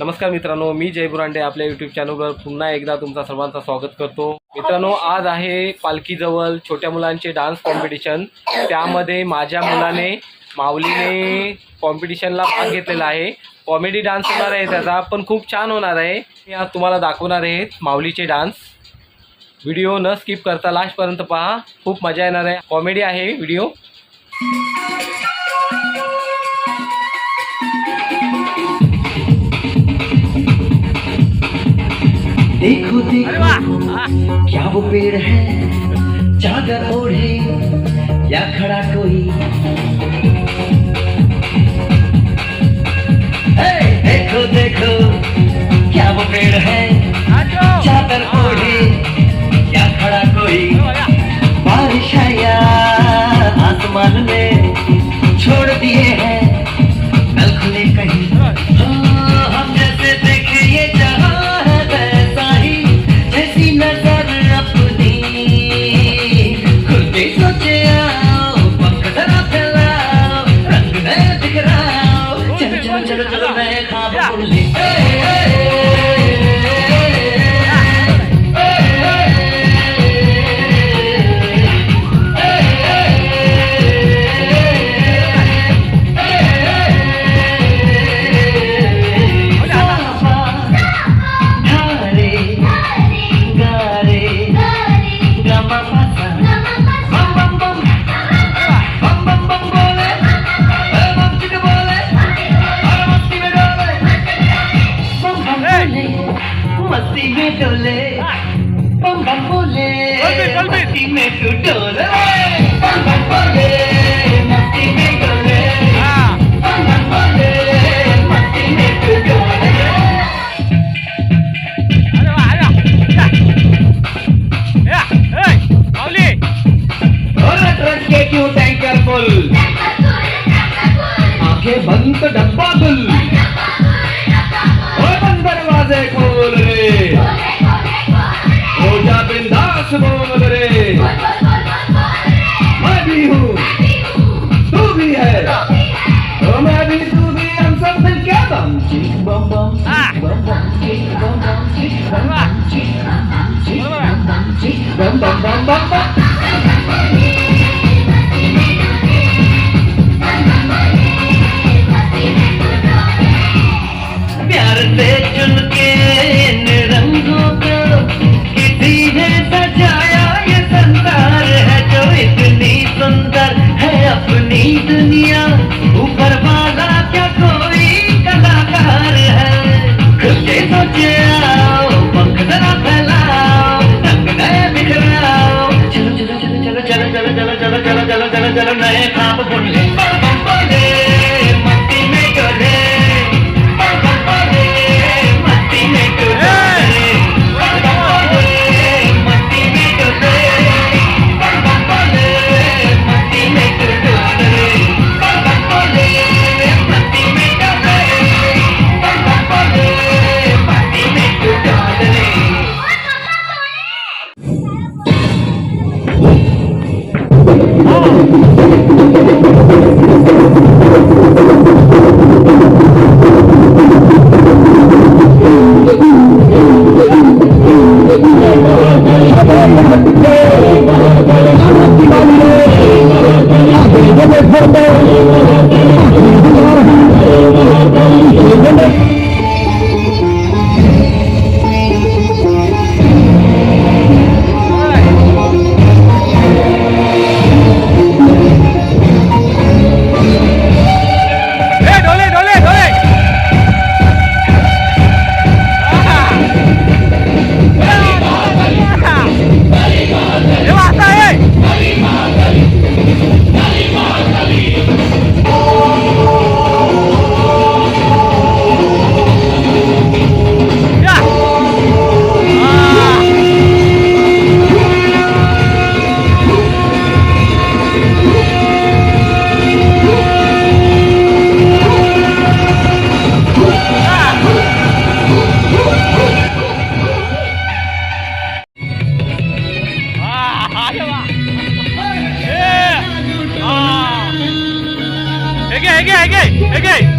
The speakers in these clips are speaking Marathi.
नमस्कार मित्रांनो मी जय बुरांडे आपल्या युट्यूब चॅनलवर पुन्हा एकदा तुमचा सर्वांचा स्वागत करतो. मित्रांनो आज आहे पालखीजवळ छोट्या मुलांचे डान्स कॉम्पिटिशन त्यामध्ये माझ्या मुलाने माऊलीने कॉम्पिटिशनला भाग घेतलेला आहे. कॉमेडी डान्स होणार आहे त्याचा पण खूप छान होणार आहे. मी आज तुम्हाला दाखवणार आहे माऊलीचे डान्स व्हिडिओ न स्किप करता लास्टपर्यंत पहा. खूप मजा येणार आहे. कॉमेडी आहे व्हिडिओ देखो देखो क्या वो पेड़ है? चादर ओढ़े या खड़ा कोई? your head. পশ্চিমে চলে পম্পা ফুলে পশ্চিমে টুটোলে Okay. Okay. Okay.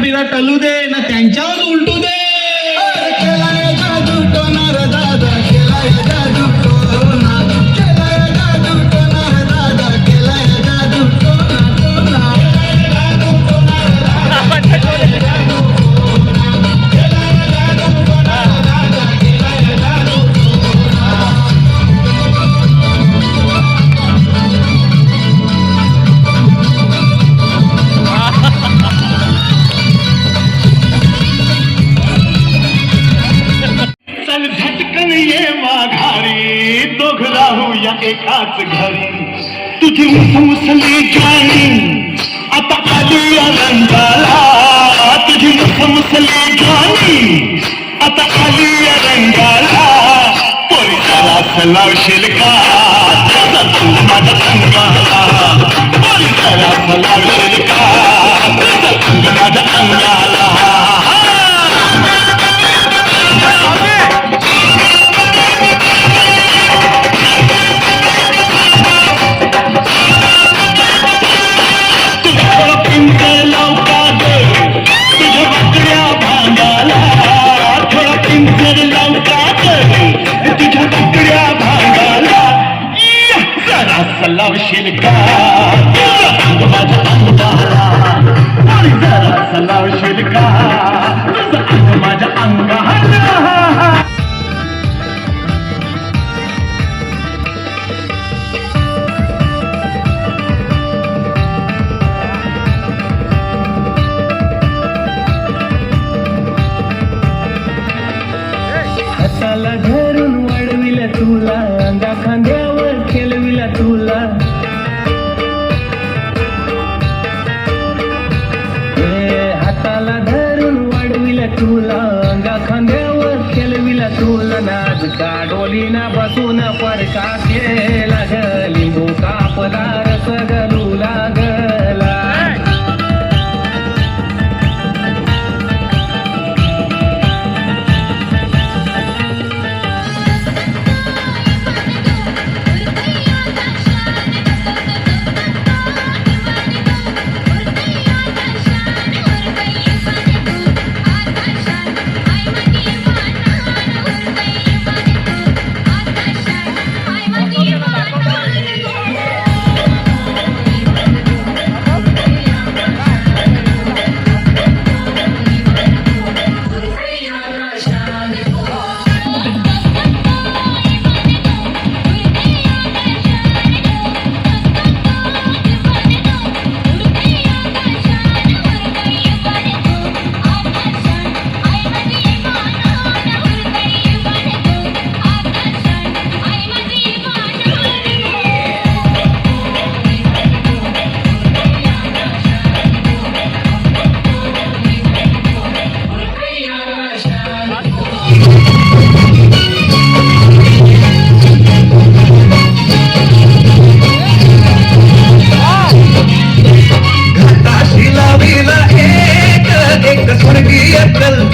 बिघा टलू दे ना त्यांच्यावर उलटू दे. दोघला हो या एकाच घरी। तुझी मुसमुसली गाणी आता आली आनंदाला तुझी मुसमुसली गाणी आता आली अरंगाला पोलिसाला सलावशील का तू माझा अंगाला पोलिसाला सलावशील का तू माझा अंगाला पावसाला घरून वडविलं तुला?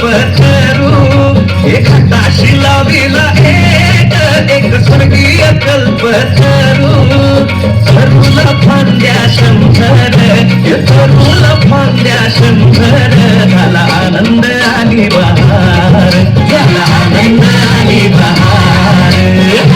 करू एक हाताशी लावीला एक एक स्वर्गीय कल्प करू तरुला फांद्या शंभर तरुला फांद्या शंभर. झाला आनंद आणि बहार झाला आनंद आणि बहार.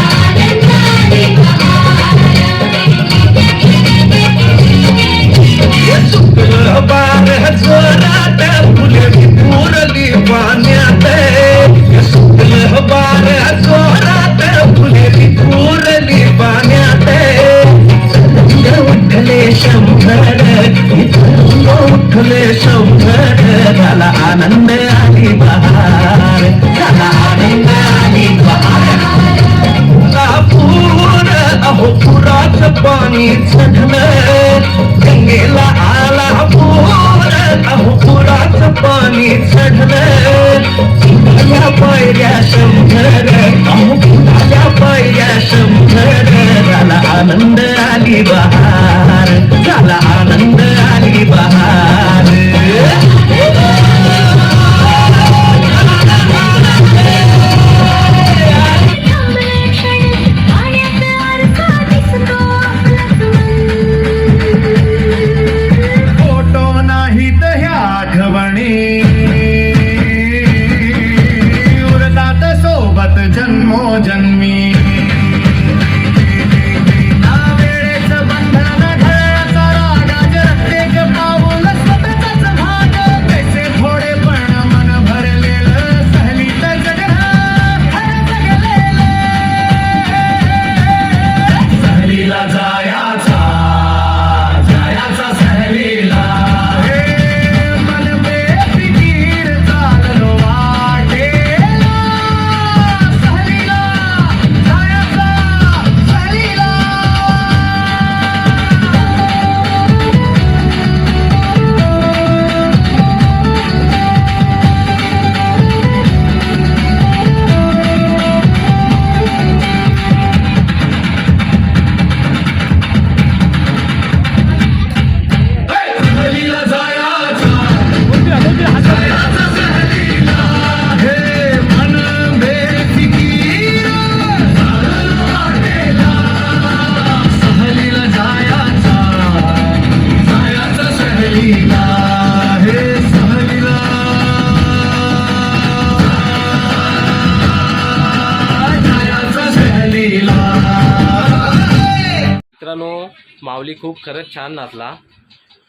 खूप खरंच छान नाचला.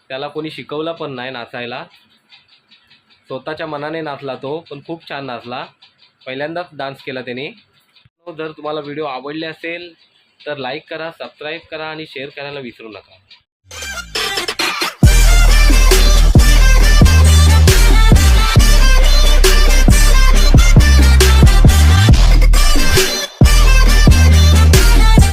त्याला कोणी शिकवलं पण नाही नाचायला. स्वतःच्या मनाने नाचला तो पण खूप छान नाचला. पहिल्यांदाच डान्स केला त्याने. जर तुम्हाला व्हिडिओ आवडले असेल तर लाईक करा सबस्क्राईब करा आणि शेअर करायला विसरू नका.